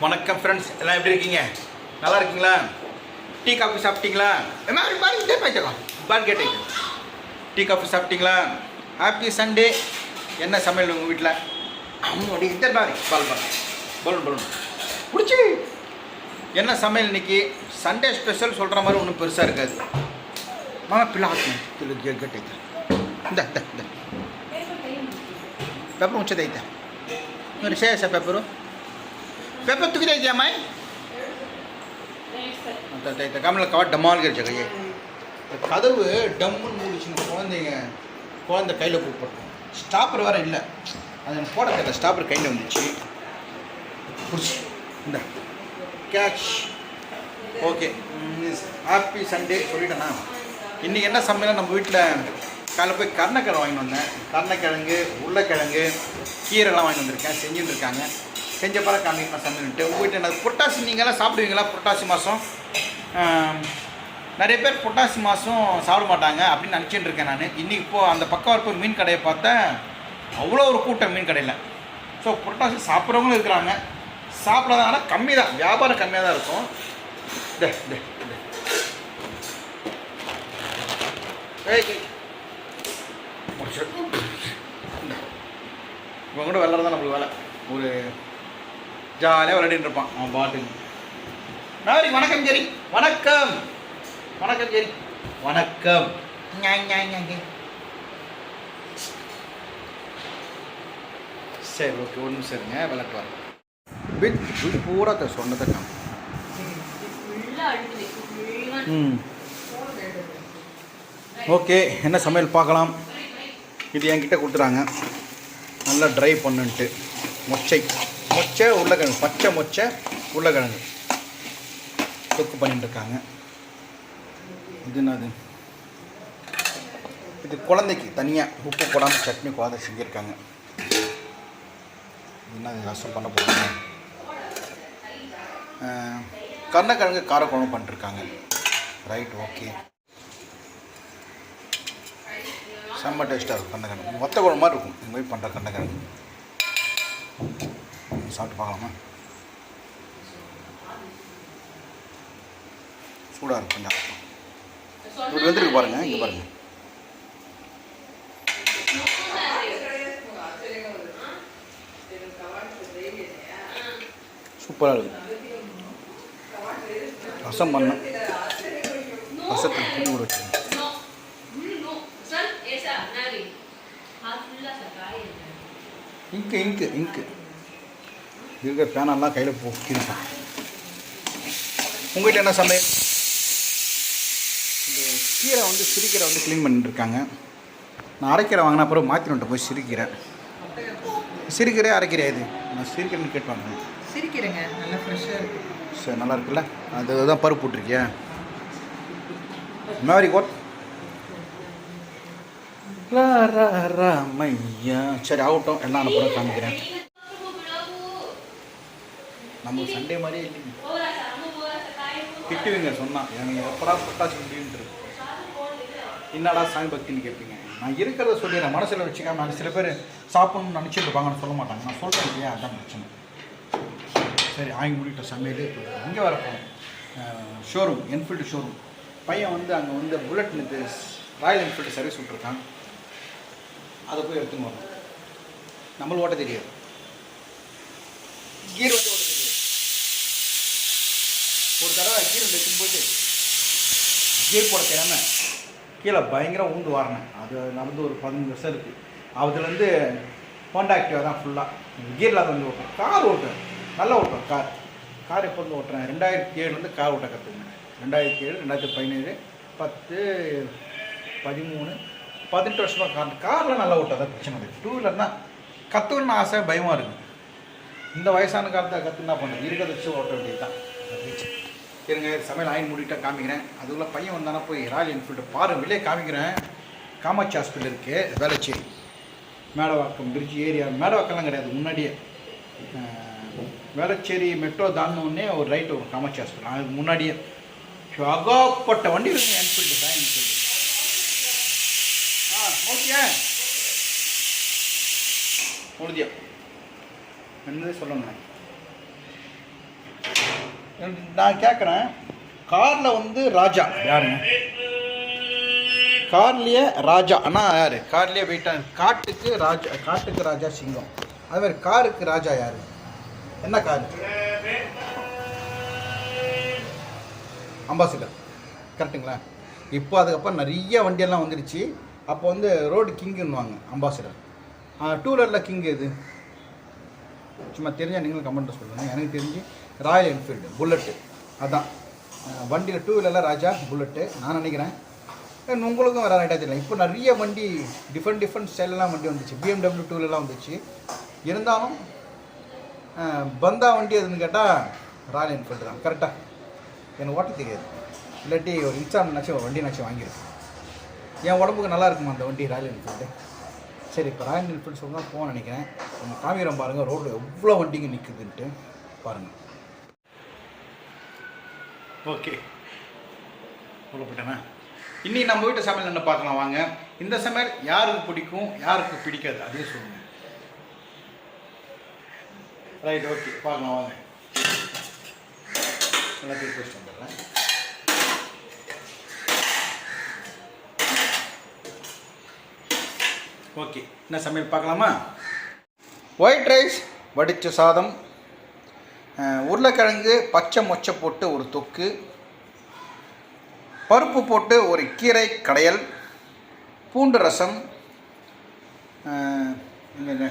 வணக்கம் ஃப்ரெண்ட்ஸ் எல்லாம் எப்படி இருக்கீங்க? நல்லா இருக்கீங்களா? டீ காஃபி சாப்பிட்டீங்களா? பாருங்க பேச்சுக்கோ பார் கேட்டீங்க டீ காஃபி சாப்பிட்டீங்களா? ஹாப்பி சண்டே என்ன சமையல் உங்கள் வீட்டில் அம்மாடி இந்த பாரு பால் பால். பலூன் பலூன் பிடிச்சி என்ன சமையல் இன்னைக்கு? சண்டே ஸ்பெஷல் சொல்கிற மாதிரி ஒன்றும் பெருசாக இருக்காது. மாமா பிள்ளை கேட்டீங்க இந்த இந்த இந்த. பேப்பர் உச்சதைத்த ஒரு சேச பேப்பரும் पेपर तू किती द्या माय கமலில் கவா டம்மால் கிடைச்ச கையை கதவு டம்முன்னு மூடிச்சுன்னு குழந்தைங்க குழந்தை கையில் கூப்பிட்றோம் ஸ்டாப்பர் வேறு இல்லை அது எனக்கு போட தெரியல ஸ்டாப்பர் கையில் வந்துச்சு பிடிச்சி இந்த கேஷ் ஓகே ஹாப்பி சண்டே சொல்லிட்டேண்ணா இன்றைக்கி என்ன சமையல்? நம்ம வீட்டில் காலையில் போய் கருணக்கிழங்கு வாங்கிட்டு வந்தேன். கருணக்கிழங்கு உருளைக்கிழங்கு கீரைலாம் வாங்கிட்டு வந்திருக்கேன். செஞ்சுட்டு இருக்காங்க. செஞ்ச பிற காமிக்கலாம் சமையல்ட்டு உங்கள்கிட்ட எனக்கு புரட்டாசி நீங்களாம் சாப்பிடுவீங்களா? புரட்டாசி மாதம் நிறைய பேர் புரட்டாசி மாதம் சாப்பிட மாட்டாங்க அப்படின்னு நினச்சிட்டு இருக்கேன் நான். இன்றைக்கி போ அந்த பக்கம் இருக்க மீன் கடையை பார்த்தேன். அவ்வளோ ஒரு கூட்டம் மீன் கடையில். ஸோ புரட்டாசி சாப்பிட்றவங்களும் இருக்கிறாங்க. சாப்பிடாதனால கம்மி தான் வியாபாரம் கம்மியாக தான் இருக்கும். டே டே டே. கூட விளாட்றதான் நம்மளுக்கு வேலை. ஒரு ஜாலியாக விளையாடிட்டு இருப்பான். அவன் பாட்டுக்கு. நாரி வணக்கம் ஜெரி. வணக்கம். வணக்கம் ஜெரி. வணக்கம். சரி ஓகே ஒரு நிமிஷம் இருங்க விளக்கு வரேன். பிட் பூரா சொன்னதை காமி. ம். ஓகே என்ன சமையல் பார்க்கலாம்? இது என்கிட்ட கொடுத்துறாங்க. நல்லா ட்ரை பண்ணுன்ட்டு. மொச்சை. மொச்சை உருளைக்கிழங்கு. பச்சை மொச்சை உருளைக்கிழங்கு. தொக்கு பண்ணிட்டு இருக்காங்க இது என்னது? இது குழந்தைக்கு தனியாக உப்பு போடாமல் சட்னி குழந்தை செஞ்சுருக்காங்க. என்ன ரசம் பண்ண போகிறாங்க கருணக்கிழங்கு காரக்குழம்பு பண்ணிருக்காங்க ரைட் ஓகே. செம்ம டேஸ்ட்டாக இருக்கும் கண்டக்கிழங்கு மொத்த குழம்பு மாதிரி இருக்கும். இந்த மாதிரி பண்ணுற கண்டக்கிழங்கு கொஞ்சம் சாப்பிட்டு பார்க்கலாமா? சூடாக இருக்கும் கொஞ்சம் இப்படி வந்துருக்கு பாருங்கள் இங்கே பாருங்கள் சூப்பராக இருக்குது ரசம் பண்ணேன் ரசத்துக்கு புளி கூட வச்சுருக்கேன். இங்கு இங்கு இங்கு. இருக்கிற பேனெல்லாம் கையில் போக்கிருக்கேன் உங்கள் வீட்டில் என்ன சமையல் இந்த கீரை வந்து சிறுக்கீரை வந்து க்ளீன் பண்ணிட்டு இருக்காங்க நான் அரைக்கீரை வாங்கின அப்புறம் மாற்றிட்டு போய் சிறுக்கீரை சிறுக்கீரை அரைக்கீரை இது? நான் சிறுக்கீரைன்னு கேட்பாங்க சிரிக்கிறேங்க. நல்லா ஃப்ரெஷ்ஷாக இருக்கு. சரி நல்லா இருக்குல்ல? அது தான் பருப்பு போட்டிருக்கியா? மேரி கோட் லா ரா ரா மையா சரி ஆகட்டும் எல்லாம் அனுப்புகிறேன் காமிக்கிறேன். நம்ம சண்டே மாதிரியே இல்லைங்க. திட்டுவீங்க சொன்னா எனக்கு எப்படா புட்டாச்சு முடியுன்ட்டு என்னடா சாமி பக்தின்னு கேட்பீங்க? நான் இருக்கிறத சொல்லிடுறேன் மனசில் வச்சுக்காம நான் சில பேர் சாப்பிட்ணும்னு நினச்சிட்டு இருப்பாங்கன்னு சொல்ல மாட்டாங்க. நான் சொல்கிறேன் இல்லையா? அதான் பிரச்சனை. சரி ஆங்கி முடிட்ட சமையல் இப்போ இங்கே வர ஷோரூம் என்ஃபீல்டு ஷோரூம் பையன் வந்து அங்கே வந்து புல்லட் இது ராயல் என்ஃபீல்டு சர்வீஸ் விட்ருக்கான் அதை போய் எடுத்துன்னு வரணும். நம்மளும் ஓட்ட தெரியாது. கீர் வந்து ஒரு தடவை கீழே வந்து எடுத்துன்னு போயிட்டு கீர் போட தெரியாமல் கீழே பயங்கர ஊந்து வாரினேன் அது நடந்து ஒரு பதினஞ்சு வருஷம் இருக்குது அதுலேருந்து ஹோண்டா ஆக்டிவா தான் ஃபுல்லாக கீரில் வந்து ஓட்டுறேன். கார் ஓட்டுறேன். நல்லா ஓட்டுறேன். கார் கார் எப்போ வந்து ஓட்டுறேன்? ரெண்டாயிரத்தி ஏழுலேருந்து கார் ஓட்ட கற்றுக்கினேன் ரெண்டாயிரத்தி ஏழு ரெண்டாயிரத்தி பதினேழு பத்து பதிமூணு பதினெட்டு வருஷமாக கார் காரில் நல்லா ஓட்டாதான் பிரச்சனை. இல்லை டூ வீலர் தான். கற்றுக்கணும்னு ஆசை பயமாக இருக்குது இந்த வயசான காலத்தை கற்று என்ன பண்ணுறது இருக்கிறத வச்சு ஓட்ட வேண்டியது தான் இருங்க சமையல் ஆயின் மூடிட்டா காமிக்கிறேன். அதுக்குள்ள பையன் வந்தானா போய் ராயல் என்ஃபீல்டு பாரு வெளியே காமிக்கிறேன். காமாட்சி ஹாஸ்பிட்டல் இருக்குது வேலைச்சேரி மேடவாக்கம் பிரிட்ஜ் ஏரியா மேடவாக்கம்லாம் கிடையாது முன்னாடியே. வேளச்சேரி மெட்ரோ தாண்டினோடனே ஒரு ரைட் வரும் காமாட்சி ஹாஸ்பிட்டல். அதுக்கு முன்னாடியே. அகப்பட்ட வண்டி இருக்குங்க என்ஃபீல்டு ராயல் என்ஃபீல்டு. ஆ ஓகே. முடிஞ்சா என்னதே சொல்லணும். நான் கேட்குறேன் காரில் வந்து ராஜா. யாருங்க கார்லேயே ராஜா. அண்ணா யார்? கார்லேயே வெயிட்டாக காட்டுக்கு ராஜா காட்டுக்கு ராஜா சிங்கம். அது மாதிரி காருக்கு ராஜா யார்? என்ன கார்? அம்பாசிடர். கரெக்டுங்களா இப்போ அதுக்கப்புறம் நிறைய வண்டியெல்லாம் வந்துடுச்சு அப்போ வந்து ரோடு கிங்குன்னுவாங்க அம்பாசிடர். டூ வீலரில் கிங் எது? சும்மா தெரிஞ்சால் நீங்களும் கமெண்ட்டில் சொல்லுங்கள் எனக்கு தெரிஞ்சு ராயல் என்ஃபீல்டு புல்லட்டு அதான். வண்டியில் டூ வீலரில் ராஜா புல்லட்டு நான் நினைக்கிறேன். உங்களுக்கும் வேறு ரைட்டாக தெரியல. இப்போ நிறைய வண்டி டிஃப்ரெண்ட் டிஃப்ரெண்ட் ஸ்டைலெலாம் வண்டி வந்துச்சு. பிஎம்டபிள்யூ டூ வீலர்லாம் வந்துச்சு. இருந்தாலும் பந்தா வண்டி எதுன்னு கேட்டால் ராயல் என்ஃபீல்டு தான். கரெக்டாக எனக்கு ஓட்ட தெரியாது. இல்லாட்டி ஒரு இன்ஸ்டால்மெண்ட்னாச்சும் ஒரு வண்டினாச்சும் வாங்கியிருக்கேன் என் உடம்புக்கு நல்லா இருக்குமா அந்த வண்டி ராயல் என்ஃபீல்டு சரி இப்போ ராயல் என்ஃபீல்டு சொல்லலாம் போக நினைக்கிறேன். நம்ம காமிரம் பாருங்கள் ரோட்டில் எவ்வளோ வண்டிங்க நிற்குதுன்ட்டு பாருங்கள் ஓகே. சொல்லப்பட்டேனா இன்னைக்கு நம்ம வீட்டு சமையல் என்ன பார்க்கலாம் வாங்க. இந்த சமையல் யாருக்கு பிடிக்கும் யாருக்கு பிடிக்காது? அதே சொல்லுங்க. ரைட் ஓகே பார்க்கலாம் வாங்க. எல்லாத்தையும் பேசிட்டு வந்துடுறேன். ஓகே என்ன சமையல் பார்க்கலாமா? ஒயிட் ரைஸ் வடித்த சாதம் உருளைக்கிழங்கு பச்சை மொச்சை போட்டு ஒரு தொக்கு பருப்பு போட்டு ஒரு கீரை கடையல் பூண்டு ரசம் என்னது?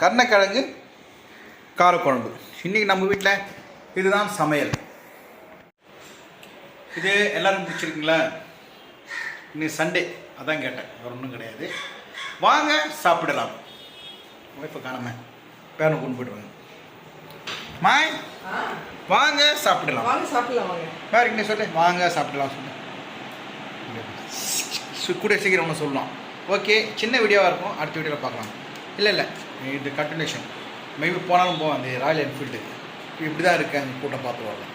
கருணக்கிழங்கு காரக்குழம்பு. இன்றைக்கி நம்ம வீட்டில் இதுதான் சமையல். இது எல்லோரும் பிடிச்சிருக்குங்களா இன்னைக்கு சண்டே அதான் கேட்டேன். வேறு ஒன்றும் கிடையாது. வாங்க சாப்பிடலாம். ஒய்ஃபை காணாம பேரனை கொண்டு போயிடுவாங்க மாய் வாங்க சாப்பிடலாம். வாங்க சாப்பிடலாம் வாங்க. வேற என்ன சொல்லு. வாங்க சாப்பிடலாம் சொல்லு. கூட சீக்கிரம் ஒன்று சொல்லலாம். ஓகே சின்ன வீடியோவாக இருக்கும். அடுத்த வீடியோவில் பார்க்கலாம். இல்லை இல்லை. இது கண்டினியூஷன் மேபி போனாலும் போவோம் அந்த ராயல் என்ஃபீல்டு இப்படி தான் இருக்கு. அந்த கூட்டம் பார்த்து வரலாம்.